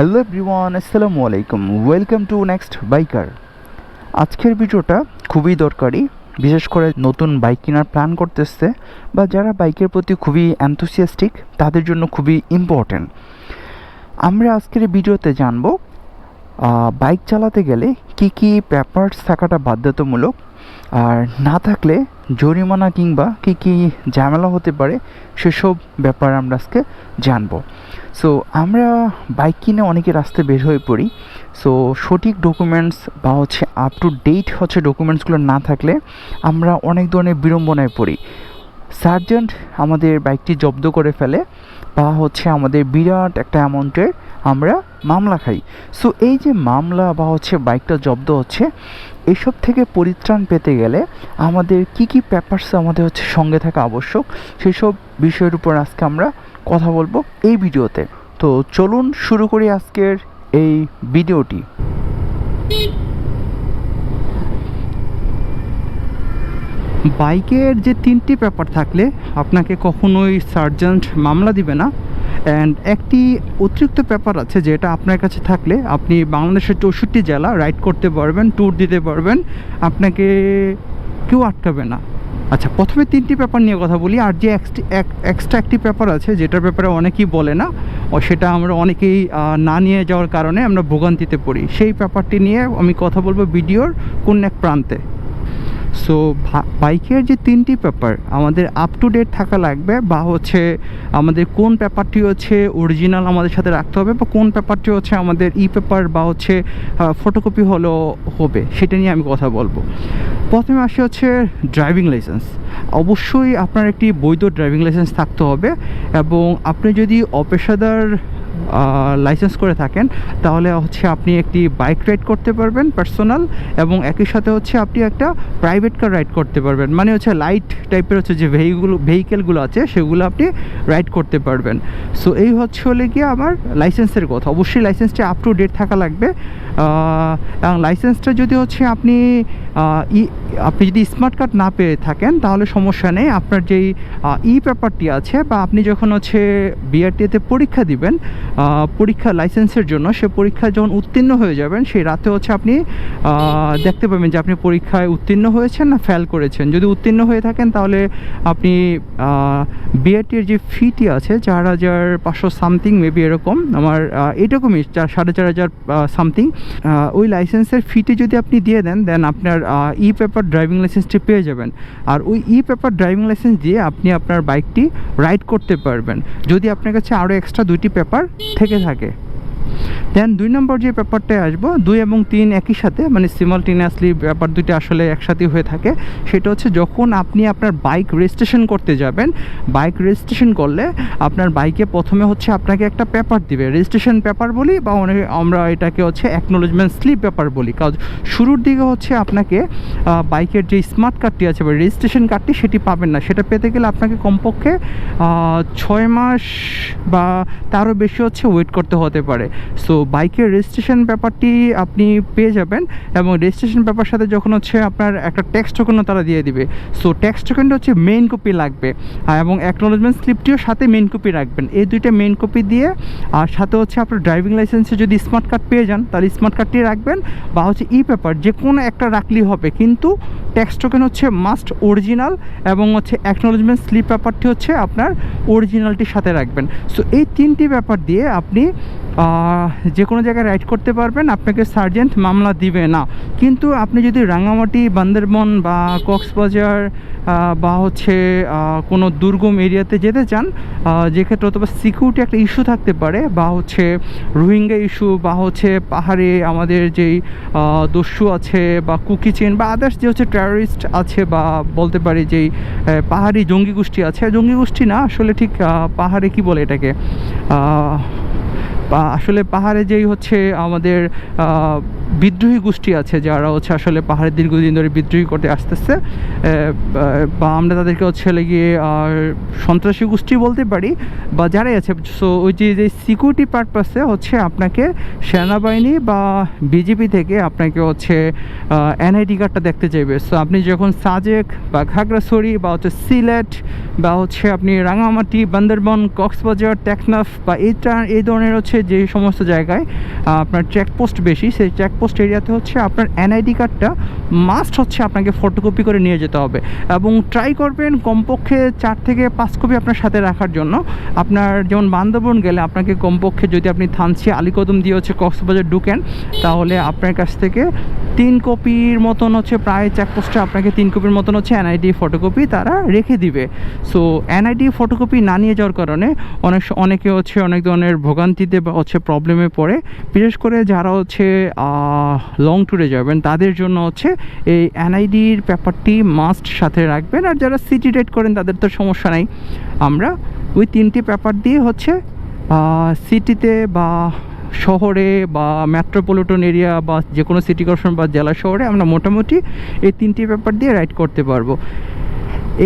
Hello everyone, আসসালামু আলাইকুম। Welcome to next biker. আজকের ভিডিওটা খুবই দরকারি, বিশেষ করে নতুন বাইক কেনার প্ল্যান করতেছে, বা যারা বাইকের প্রতি খুবই অ্যান্থুসিয়াস্টিক তাদের জন্য খুবই ইম্পর্ট্যান্ট আমরা আজকের ভিডিওতে জানব বাইক চালাতে গেলে কি কি পেপারস থাকাটা বাধ্যতামূলক, আর না থাকলে জরিমানা কিংবা কী কী ঝামেলা হতে পারে, সেসব ব্যাপার আমরা আজকে জানব। সো আমরা বাইক কিনে অনেকে রাস্তায় বের হয়ে পড়ি। সো সঠিক ডকুমেন্টস বা হচ্ছে আপ টু ডেট হচ্ছে ডকুমেন্টসগুলো না থাকলে আমরা অনেক ধরনের বিড়ম্বনায় পড়ি। সার্জেন্ট আমাদের বাইকটি জব্দ করে ফেলে। বা হচ্ছে আমাদের বিরাট একটা অ্যামাউন্টের আমরা মামলা খাই। সো এই যে মামলা বা হচ্ছে বাইকটা জব্দ হচ্ছে, এসব থেকে পরিত্রাণ পেতে গেলে আমাদের কি কি পেপারস আমাদের হচ্ছে সঙ্গে থাকা আবশ্যক, সেসব বিষয়ের উপর আজকে আমরা কথা বলব এই ভিডিওতে। তো চলুন শুরু করি আজকের এই ভিডিওটি। বাইকের যে তিনটি পেপার থাকলে আপনাকে কখনোই সার্জেন্ট মামলা দিবে না। অ্যান্ড একটি অতিরিক্ত পেপার আছে যেটা আপনার কাছে থাকলে আপনি বাংলাদেশের চৌষট্টি জেলা রাইড করতে পারবেন ট্যুর দিতে পারবেন, আপনাকে কেউ আটকাবে না। আচ্ছা প্রথমে তিনটি পেপার নিয়ে কথা বলি। আর যে এক্সট্রা একটি পেপার আছে যেটার ব্যাপারে অনেকেই বলে না, ও সেটা আমরা অনেকেই না নিয়ে যাওয়ার কারণে আমরা ভোগান্তিতে পড়ি। সেই পেপারটি নিয়ে আমি কথা বলব ভিডিওর কোন এক প্রান্তে। সো বাইকের যে তিনটি পেপার, আমাদের আপ টু ডেট থাকা লাগবে বা হচ্ছে আমাদের কোন পেপারটি হচ্ছে অরিজিনাল আমাদের সাথে রাখতে হবে বা কোন পেপারটি হচ্ছে আমাদের ই পেপার বা হচ্ছে ফটোকপি হলো, হবে, সেটা নিয়ে আমি কথা বলব। প্রথমে আসে হচ্ছে ড্রাইভিং লাইসেন্স অবশ্যই আপনার একটি বৈধ ড্রাইভিং লাইসেন্স থাকতে হবে এবং আপনি যদি অপেশাদার লাইসেন্স করে থাকেন, তাহলে হচ্ছে আপনি একটি বাইক রাইড করতে পারবেন পার্সোনাল এবং একই সাথে হচ্ছে আপনি একটা প্রাইভেট কার রাইড করতে পারবেন। মানে হচ্ছে লাইট টাইপের হচ্ছে যে ভেহিগুলো ভেহিকেলগুলো আছে, সেগুলো আপনি রাইড করতে পারবেন। সো এই হচ্ছে হলে গিয়ে আমার লাইসেন্সের কথা। অবশ্যই লাইসেন্সটা আপ টু ডেট থাকা লাগবে। এবং লাইসেন্সটা যদি হচ্ছে আপনি আপনি যদি স্মার্ট কার্ড না পেয়ে থাকেন, তাহলে সমস্যা নেই। আপনার যেই ই পেপারটি আছে বা আপনি যখন হচ্ছে বিআরটিতে পরীক্ষা দিবেন পরীক্ষা লাইসেন্সের জন্য, সে পরীক্ষায় যখন উত্তীর্ণ হয়ে যাবেন, সেই রাতে হচ্ছে আপনি দেখতে পাবেন যে আপনি পরীক্ষায় উত্তীর্ণ হয়েছেন না ফেল করেছেন। যদি উত্তীর্ণ হয়ে থাকেন, তাহলে আপনি বিআরটির যে ফিটি আছে, চার হাজার পাঁচশো সামথিং মেবি এরকম, আমার এরকমই চার, সাড়ে চার হাজার সামথিং ওই লাইসেন্সের ফিটি যদি আপনি দিয়ে দেন দেন আপনার ই পেপার ড্রাইভিং লাইসেন্সটি পেয়ে যাবেন। আর ওই ই পেপার ড্রাইভিং লাইসেন্স দিয়ে আপনি আপনার বাইকটি রাইড করতে পারবেন। যদি আপনার কাছে আরও এক্সট্রা দুইটি পেপার থেকে থাকে দেন দুই নম্বর যে ব্যাপারটায় আসব, দুই এবং তিন একই সাথে মানে সিমালটিনিয়াসলি ব্যাপার দুইটা আসলে একসাথে হয়ে থাকে, সেটা হচ্ছে যখন আপনি আপনার বাইক রেজিস্ট্রেশন করতে যাবেন বাইক রেজিস্ট্রেশন করলে আপনার বাইকে প্রথমে হচ্ছে আপনাকে একটা পেপার দিবে। রেজিস্ট্রেশন পেপার বলি বা অনেক আমরা এটাকে হচ্ছে অ্যাকনোলেজমেন্ট স্লিপ পেপার বলি। কারণ শুরুর দিকে হচ্ছে আপনাকে বাইকের যে স্মার্ট কার্ডটি আছে বা রেজিস্ট্রেশন কার্ডটি সেটি পাবেন না। সেটা পেতে গেলে আপনাকে কমপক্ষে ছয় মাস বা তারও বেশি হচ্ছে ওয়েট করতে হতে পারে। সো বাইকের রেজিস্ট্রেশন ব্যাপারটি আপনি পেয়ে যাবেন এবং রেজিস্ট্রেশন ব্যাপার সাথে যখন হচ্ছে আপনার একটা ট্যাক্স টোকেনও তারা দিয়ে দিবে। সো ট্যাক্স টোকেনটা হচ্ছে মেইন কপি লাগবে। এবং অ্যাকনোলেজমেন্ট স্লিপটিও সাথে মেইন কপি রাখবেন। এই দুইটা মেইন কপি দিয়ে আর সাথে হচ্ছে আপনার ড্রাইভিং লাইসেন্সে যদি স্মার্ট কার্ড পেয়ে যান, তাহলে স্মার্ট কার্ডটি রাখবেন বা হচ্ছে ই পেপার যে কোনো একটা রাখলেই হবে। কিন্তু ট্যাক্স টোকেন হচ্ছে মাস্ট অরিজিনাল এবং হচ্ছে অ্যাকনোলেজমেন্ট স্লিপ পেপারটি হচ্ছে আপনার অরিজিনালটির সাথে রাখবেন। সো এই তিনটি ব্যাপার দিয়ে আপনি যে কোনো জায়গায় রাইড করতে পারবেন, আপনাকে সার্জেন্ট মামলা দিবে না। কিন্তু আপনি যদি রাঙামাটি, বান্দরবন বা কক্সবাজার বা হচ্ছে কোনো দুর্গম এরিয়াতে যেতে চান যেক্ষেত্রে অথবা সিকিউরিটি একটা ইস্যু থাকতে পারে, বা হচ্ছে রোহিঙ্গা ইস্যু বা হচ্ছে পাহাড়ে আমাদের যেই দস্যু আছে বা কুকি চেন বা আদার্স যে হচ্ছে টেররিস্ট আছে বা বলতে পারি যেই পাহাড়ি জঙ্গি গোষ্ঠী আছে, জঙ্গি গোষ্ঠী না, আসলে ঠিক পাহাড়ে কি বলে এটাকে? আসলে পাহাড়ে যেই হচ্ছে আমাদের বিদ্রোহী গোষ্ঠী আছে যারা হচ্ছে আসলে পাহাড়ে দীর্ঘদিন ধরে বিদ্রোহী করতে আসতেছে। বা- আমরা তাদেরকে হচ্ছে গিয়ে আর সন্ত্রাসী গোষ্ঠী বলতে পারি, বা যারাই আছে। সো ওই যে যে সিকিউরিটি পারপাসে হচ্ছে আপনাকে সেনাবাহিনী বা বিজেপি থেকে আপনাকে হচ্ছে এনআইডি কার্ডটা দেখতে চাইবে। সো আপনি যখন সাজেক বা খাগড়াছড়ি বা হচ্ছে সিলেট বা হচ্ছে আপনি রাঙামাটি, বান্দরবন, কক্সবাজার, টেকনাফ বা এইটা এই ধরনের হচ্ছে যে সমস্ত জায়গায় আপনার চেকপোস্ট বেশি, সেই চেকপোস্ট এরিয়াতে হচ্ছে আপনার এনআইডি কার্ডটা মাস্ট হচ্ছে আপনাকে ফটোকপি করে নিয়ে যেতে হবে। এবং ট্রাই করবেন কমপক্ষে চার থেকে পাঁচ কপি আপনার সাথে রাখার জন্য। আপনার যেমন বান্দরবন গেলে আপনাকে কমপক্ষে যদি আপনি থানচি, আলিকদম দিয়ে হচ্ছে কক্সবাজার ঢুকেন, তাহলে আপনার কাছ থেকে তিন কপির মতন হচ্ছে প্রায় চেকপোস্টে আপনাকে তিন কপির মতন হচ্ছে এনআইডি ফটোকপি তারা রেখে দিবে। সো এনআইডি ফটোকপি না নিয়ে যাওয়ার কারণে অনেক অনেকে হচ্ছে অনেক ধরনের ভোগান্তিতে বা হচ্ছে প্রবলেমে পড়ে। বিশেষ করে যারা হচ্ছে লং ট্যুরে যাবেন। তাদের জন্য হচ্ছে এই এনআইডির ব্যাপারটি মাস্ট সাথে রাখবেন। আর যারা সিটি রেড করেন, তাদের তো সমস্যা নাই। আমরা ওই তিনটি পেপার দিয়ে হচ্ছে সিটিতে বা শহরে বা মেট্রোপলিটন এরিয়া বা যে কোনো সিটি কর্পোরেশন বা জেলা শহরে আমরা মোটামুটি এই তিনটি পেপার দিয়ে রাইড করতে পারব।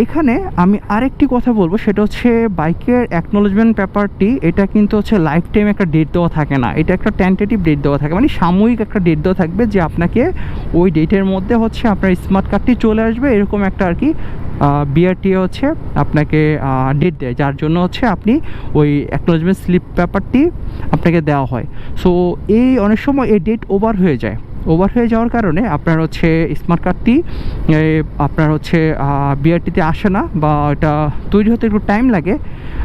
এখানে আমি আরেকটি কথা বলব, সেটা হচ্ছে বাইকের অ্যাকনোলজমেন্ট পেপারটি এটা কিন্তু হচ্ছে লাইফ টাইম একটা ডেট দেওয়া থাকে না। এটা একটা টেন্টেটিভ ডেট দেওয়া থাকে মানে সাময়িক একটা ডেট দেওয়া থাকবে যে আপনাকে ওই ডেটের মধ্যে হচ্ছে আপনার স্মার্ট কার্ডটি চলে আসবে, এরকম একটা আর কি বিআরটি হচ্ছে আপনাকে ডেট দেয়, যার জন্য হচ্ছে আপনি ওই অ্যাকনোলজমেন্ট স্লিপ পেপারটি আপনাকে দেওয়া হয়। সো এই অনেক সময় এই ডেট ওভার হয়ে যায়। ওভার হয়ে যাওয়ার কারণে আপনার হচ্ছে স্মার্ট কার্ডটি আপনার হচ্ছে বিআরটিতে আসে না বা এটা তৈরি হতে একটু টাইম লাগে।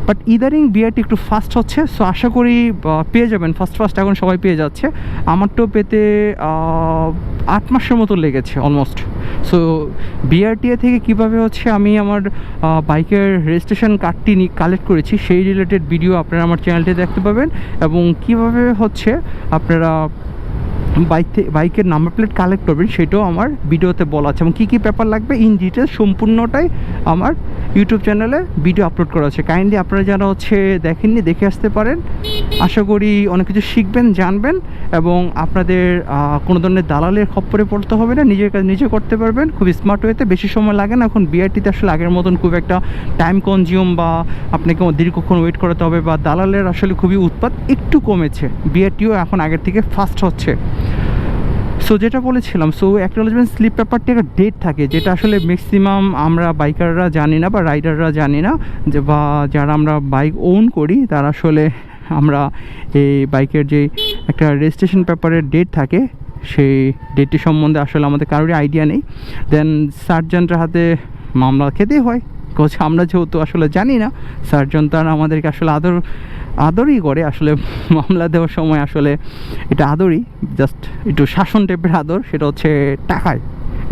বাট ইদারিং বিআরটি একটু ফাস্ট হচ্ছে সো আশা করি পেয়ে যাবেন। ফার্স্ট ফার্স্ট এখন সবাই পেয়ে যাচ্ছে। আমারটাও পেতে আট মাসের মতো লেগেছে অলমোস্ট সো বিআরটিএ থেকে কীভাবে হচ্ছে আমি আমার বাইকের রেজিস্ট্রেশন কার্ডটি কালেক্ট করেছি, সেই রিলেটেড ভিডিও আপনারা আমার চ্যানেলটি দেখতে পাবেন। এবং কীভাবে হচ্ছে আপনারা বাইক বাইকের নাম্বার প্লেট কালেক্ট করবেন, সেটাও আমার ভিডিওতে বলা আছে। এবং কী কী পেপার লাগবে ইন ডিটেলস সম্পূর্ণটাই আমার ইউটিউব চ্যানেলে ভিডিও আপলোড করা আছে। কাইন্ডলি আপনারা যারা হচ্ছে দেখেননি, দেখে আসতে পারেন। আশা করি অনেক কিছু শিখবেন, জানবেন এবং আপনাদের কোনো ধরনের দালালের খপ্পরে পড়তে হবে না। নিজের কাজ নিজে করতে পারবেন। খুব স্মার্ট ওয়েতে বেশি সময় লাগে না। এখন বিআরটিতে আসলে আগের মতন খুব একটা টাইম কনজিউম বা আপনাকে দীর্ঘক্ষণ ওয়েট করাতে হবে বা দালালের আসলে খুবই উৎপাত একটু কমেছে। বিআরটিও এখন আগের থেকে ফাস্ট হচ্ছে। সো যেটা বলেছিলাম সো অ্যাকনোলজমেন্ট স্লিপ পেপারটি একটা ডেট থাকে, যেটা আসলে ম্যাক্সিমাম আমরা বাইকাররা জানি না বা রাইডাররা জানি না, যে বা যারা আমরা বাইক ওন করি, তারা আসলে আমরা এই বাইকের যে একটা রেজিস্ট্রেশন পেপারের ডেট থাকে, সেই ডেটটি সম্বন্ধে আসলে আমাদের কারোরই আইডিয়া নেই। দেন সার্জেন্টের হাতে মামলা খেতেই হয় কোচ আমরা যেহেতু আসলে জানি না, সার্জন তারা আমাদেরকে আসলে আদর আদরই করে, আসলে মামলা দেওয়ার সময় আসলে এটা আদরই জাস্ট একটু শাসন টাইপের আদর, সেটা হচ্ছে টাকায়।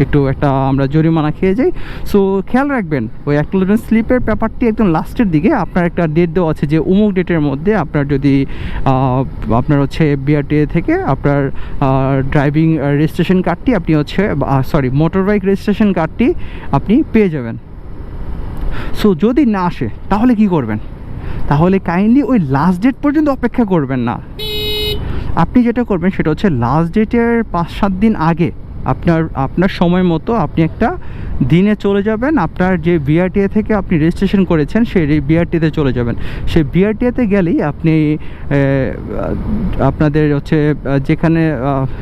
একটু একটা আমরা জরিমানা খেয়ে যাই। সো খেয়াল রাখবেন, ওই অ্যাকনোলজমেন্ট স্লিপের ব্যাপারটি একদম লাস্টের দিকে, আপনার একটা ডেট দেওয়া আছে যে অমুক ডেটের মধ্যে আপনার যদি আপনার হচ্ছে বিআরটিএ থেকে আপনার ড্রাইভিং রেজিস্ট্রেশন কার্ডটি আপনি হচ্ছে সরি মোটর বাইক রেজিস্ট্রেশন কার্ডটি আপনি পেয়ে যাবেন। সো যদি না আসে, তাহলে কি করবেন? তাহলে কাইন্ডলি ওই লাস্ট ডেট পর্যন্ত অপেক্ষা করবেন না। আপনি যেটা করবেন সেটা হচ্ছে লাস্ট ডেটের পাঁচ সাত দিন আগে আপনার আপনার সময় মতো আপনি একটা দিনে চলে যাবেন। আপনার যে বিআরটিএ থেকে আপনি রেজিস্ট্রেশন করেছেন, সেই বিআরটিতে চলে যাবেন। সেই বিআরটিএতে গেলেই আপনি আপনাদের হচ্ছে, যেখানে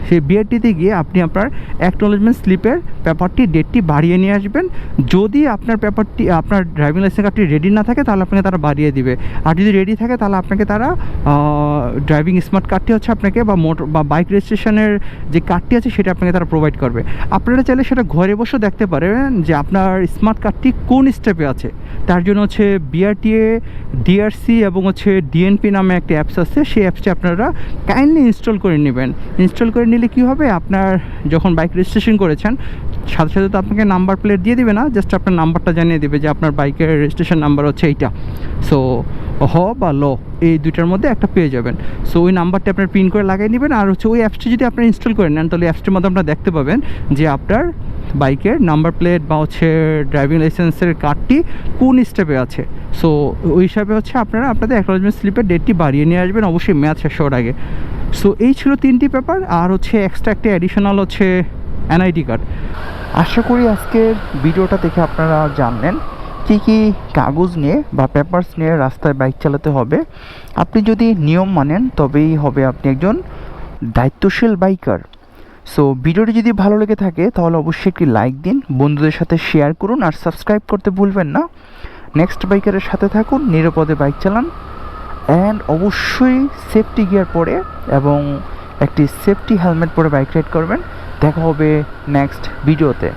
সেই বিআরটিতে গিয়ে আপনি আপনার অ্যাকনোলজমেন্ট স্লিপের পেপারটি ডেটটি বাড়িয়ে নিয়ে আসবেন। যদি আপনার পেপারটি আপনার ড্রাইভিং লাইসেন্স কার্ডটি রেডি না থাকে, তাহলে আপনাকে তারা বাড়িয়ে দিবে। আর যদি রেডি থাকে, তাহলে আপনাকে তারা ড্রাইভিং স্মার্ট কার্ডটি হচ্ছে আপনাকে বা মোটর বা বাইক রেজিস্ট্রেশনের যে কার্ডটি আছে, সেটা আপনাকে তারা প্রোভাইড করবে। আপনারা চাইলে সেটা ঘরে বসেও দেখতে পারেন। যে আপনার স্মার্ট কার্ডটি কোন স্টেপে আছে? তার জন্য হচ্ছে বিআরটিএ ডিআরসি এবং হচ্ছে ডিএনপি নামে একটা অ্যাপস আছে। সেই অ্যাপসটি আপনারা কাইন্ডলি ইনস্টল করে নেবেন। ইনস্টল করে নিলে কি হবে? আপনার যখন বাইক রেজিস্ট্রেশন করেছেন, সাথে সাথে তো আপনাকে নাম্বার প্লেট দিয়ে দিবে না জাস্ট আপনার নাম্বারটা জানিয়ে দেবে যে আপনার বাইকের রেজিস্ট্রেশন নাম্বার হচ্ছে এইটা। সো হ বা ল, এই দুইটার মধ্যে একটা পেয়ে যাবেন। সো ওই নাম্বারটা আপনার পিন করে লাগিয়ে নেবেন। আর হচ্ছে ওই অ্যাপসটি যদি আপনি ইনস্টল করে নেন, তাহলে অ্যাপসটির মধ্যে আপনারা দেখতে পাবেন যে আপনার বাইকের নাম্বার প্লেট বা হচ্ছে ড্রাইভিং লাইসেন্সের কার্ডটি কোন স্টেপে আছে? সো ওই হিসাবে হচ্ছে আপনারা আপনাদের অ্যাকনোলজমেন্ট স্লিপের ডেটটি বাড়িয়ে নিয়ে আসবেন, অবশ্যই ম্যাচ শেষ হওয়ার আগে। সো এই ছিল তিনটি পেপার আর হচ্ছে এক্সট্রা একটা অ্যাডিশনাল হচ্ছে এনআইডি কার্ড আশা করি আজকের ভিডিওটা দেখে আপনারা জানলেন কী কী কাগজ নিয়ে বা পেপারস নিয়ে রাস্তায় বাইক চালাতে হবে। আপনি যদি নিয়ম মানেন, তবেই হবে আপনি একজন দায়িত্বশীল বাইকার সো ভিডিওটি যদি ভালো লেগে থাকে, তাহলে অবশ্যই একটি লাইক দিন, বন্ধুদের সাথে শেয়ার করুন আর সাবস্ক্রাইব করতে ভুলবেন না। নেক্সট বাইকারের সাথে থাকুন, নিরাপদে বাইক চালান। অ্যান্ড অবশ্যই সেফটি গিয়ার পরে এবং একটি সেফটি হেলমেট পরে বাইক রাইড করবেন। দেখা হবে নেক্সট ভিডিওতে